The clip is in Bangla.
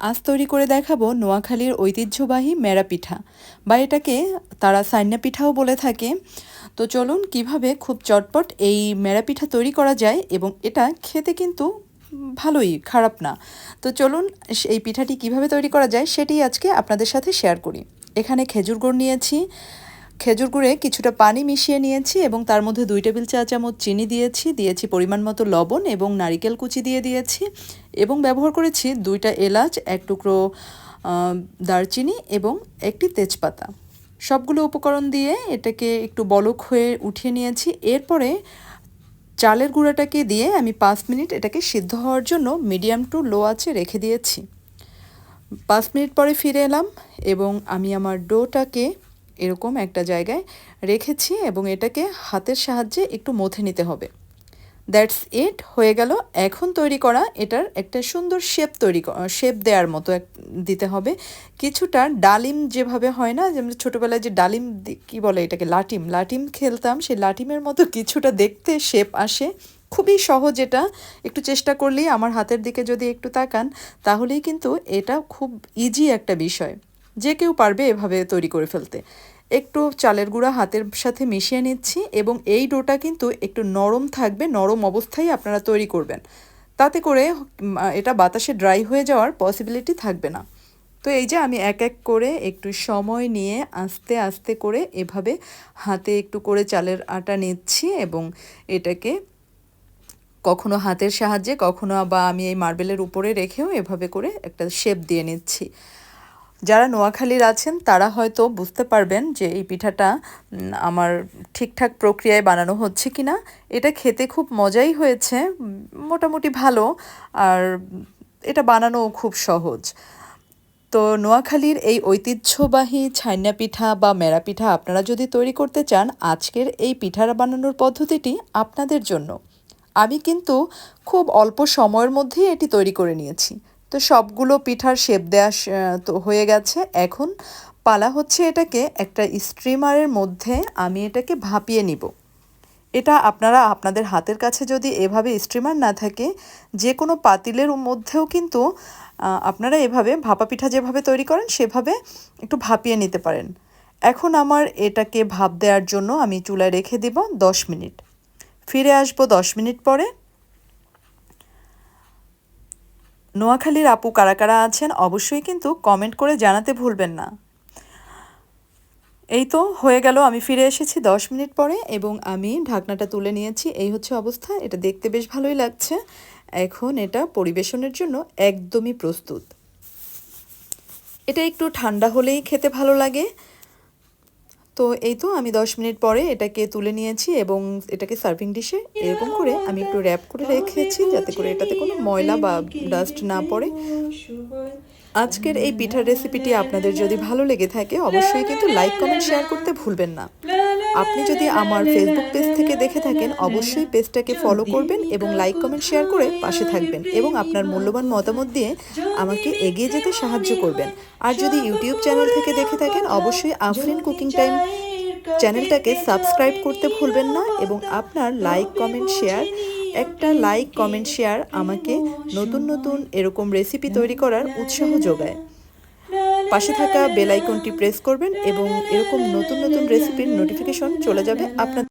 আজ তৈরি করে দেখাবো নোয়াখালীর ঐতিহ্যবাহী মেরা পিঠা। বা এটাকে তারা সাইনা পিঠাও বলে থাকে। তো চলুন কীভাবে খুব চটপট এই মেরা পিঠা তৈরি করা যায় এবং এটা খেতে কিন্তু ভালোই, খারাপ না। তো চলুন এই পিঠাটি কীভাবে তৈরি করা যায় সেটি আজকে আপনাদের সাথে শেয়ার করি। এখানে খেজুর গুড় নিয়েছি। খেজুর গুঁড়ে কিছুটা পানি মিশিয়ে নিয়েছি এবং তার মধ্যে দুই টেবিল চা চামচ চিনি দিয়েছি। দিয়েছি পরিমাণ মতো লবণ এবং নারিকেল কুচি দিয়ে দিয়েছি। এবং ব্যবহার করেছি দুইটা এলাচ, এক টুকরো দারচিনি এবং একটি তেজপাতা। সবগুলো উপকরণ দিয়ে এটাকে একটু বলক হয়ে উঠিয়ে নিয়েছি। এরপরে চালের গুঁড়াটাকে দিয়ে আমি পাঁচ মিনিট এটাকে সিদ্ধ হওয়ার জন্য মিডিয়াম টু লো আছে রেখে দিয়েছি। পাঁচ মিনিট পরে ফিরে এলাম এবং আমি আমার ডোটাকে এরকম একটা জায়গায় রেখেছি এবং এটাকে হাতের সাহায্যে একটু মথে নিতে হবে। দ্যাটস ইট, হয়ে গেল। এখন তৈরি করা এটার একটা সুন্দর শেপ তৈরি শেপ দেওয়ার মতো দিতে হবে। কিছুটা ডালিম যেভাবে হয় না, যেমন ছোটোবেলায় যে ডালিম কি বলে এটাকে, লাটিম লাটিম খেলতাম, সেই লাটিমের মতো কিছুটা দেখতে শেপ আসে। খুবই সহজ এটা, একটু চেষ্টা করলেই আমার হাতের দিকে যদি একটু তাকান, তাহলেই কিন্তু এটা খুব ইজি একটা বিষয়। যে কেউ পারবে এভাবে তৈরি করে ফেলতে। একটু চালের গুঁড়া হাতের সাথে মিশিয়ে নিচ্ছি এবং এই ডোটা কিন্তু একটু নরম থাকবে, নরম অবস্থায় আপনারা তৈরি করবেন। তাতে করে এটা বাতাসে ড্রাই হয়ে যাওয়ার পসিবিলিটি থাকবে না। তো এই যে আমি এক এক করে একটু সময় নিয়ে আস্তে আস্তে করে এভাবে হাতে একটু করে চালের আটা নিচ্ছি এবং এটাকে কখনো হাতের সাহায্যে, কখনো বা আমি এই মার্বেলের উপরে রেখেও এভাবে করে একটা শেপ দিয়ে নিচ্ছি। যারা নোয়াখালীর আছেন, তারা হয়তো বুঝতে পারবেন যে এই পিঠাটা আমার ঠিকঠাক প্রক্রিয়ায় বানানো হচ্ছে কি না এটা খেতে খুব মজাই হয়েছে, মোটামুটি ভালো, আর এটা বানানোও খুব সহজ। তো নোয়াখালীর এই ঐতিহ্যবাহী ছাইনা পিঠা বা মেরা পিঠা আপনারা যদি তৈরি করতে চান, আজকের এই পিঠারা বানানোর পদ্ধতিটি আপনাদের জন্য। আমি কিন্তু খুব অল্প সময়ের মধ্যেই এটি তৈরি করে নিয়েছি। তো সবগুলো পিঠার শেপ দেওয়া তো হয়ে গেছে। এখন পালা হচ্ছে এটাকে একটা স্ট্রিমারের মধ্যে আমি এটাকে ভাপিয়ে নিব। এটা আপনারা আপনাদের হাতের কাছে যদি এভাবে স্ট্রিমার না থাকে, যে কোনো পাতিলের মধ্যেও কিন্তু আপনারা এভাবে ভাপা পিঠা যেভাবে তৈরি করেন, সেভাবে একটু ভাপিয়ে নিতে পারেন। এখন আমার এটাকে ভাপ দেওয়ার জন্য আমি চুলায় রেখে দিব দশ মিনিট। ফিরে আসব দশ মিনিট পরে। নোয়াখালীর আপু কারা কারা আছেন অবশ্যই কিন্তু কমেন্ট করে জানাতে ভুলবেন না। এই তো হয়ে গেল, আমি ফিরে এসেছি দশ মিনিট পরে এবং আমি ঢাকনাটা তুলে নিয়েছি। এই হচ্ছে অবস্থা, এটা দেখতে বেশ ভালোই লাগছে। এখন এটা পরিবেশনের জন্য একদমই প্রস্তুত। এটা একটু ঠান্ডা হলেই খেতে ভালো লাগে। তো এই তো আমি দশ মিনিট পরে এটাকে তুলে নিয়েছি এবং এটাকে সার্ভিং ডিশে এরকম করে আমি একটু র্যাপ করে রেখেছি যাতে করে এটাতে কোনো ময়লা বা ডাস্ট না পড়ে। আজকের এই পিঠার রেসিপিটি আপনাদের যদি ভালো লেগে থাকে, অবশ্যই কিন্তু লাইক কমেন্ট শেয়ার করতে ভুলবেন না। আপনি যদি আমার ফেসবুক পেজ থেকে দেখে থাকেন, অবশ্যই পেজটাকে ফলো করবেন এবং লাইক কমেন্ট শেয়ার করে পাশে থাকবেন এবং আপনার মূল্যবান মতামত দিয়ে আমাকে এগিয়ে যেতে সাহায্য করবেন। আর যদি ইউটিউব চ্যানেল থেকে দেখে থাকেন, অবশ্যই আফরিন কুকিং টাইম চ্যানেলটাকে সাবস্ক্রাইব করতে ভুলবেন না এবং আপনার লাইক কমেন্ট শেয়ার একটা লাইক কমেন্ট শেয়ার আমাকে নতুন নতুন এরকম রেসিপি তৈরি করার উৎসাহ যোগায়। পাশে থাকা বেল আইকনটি প্রেস করবেন এবং এরকম নতুন নতুন রেসিপির নোটিফিকেশন চলে যাবে আপনার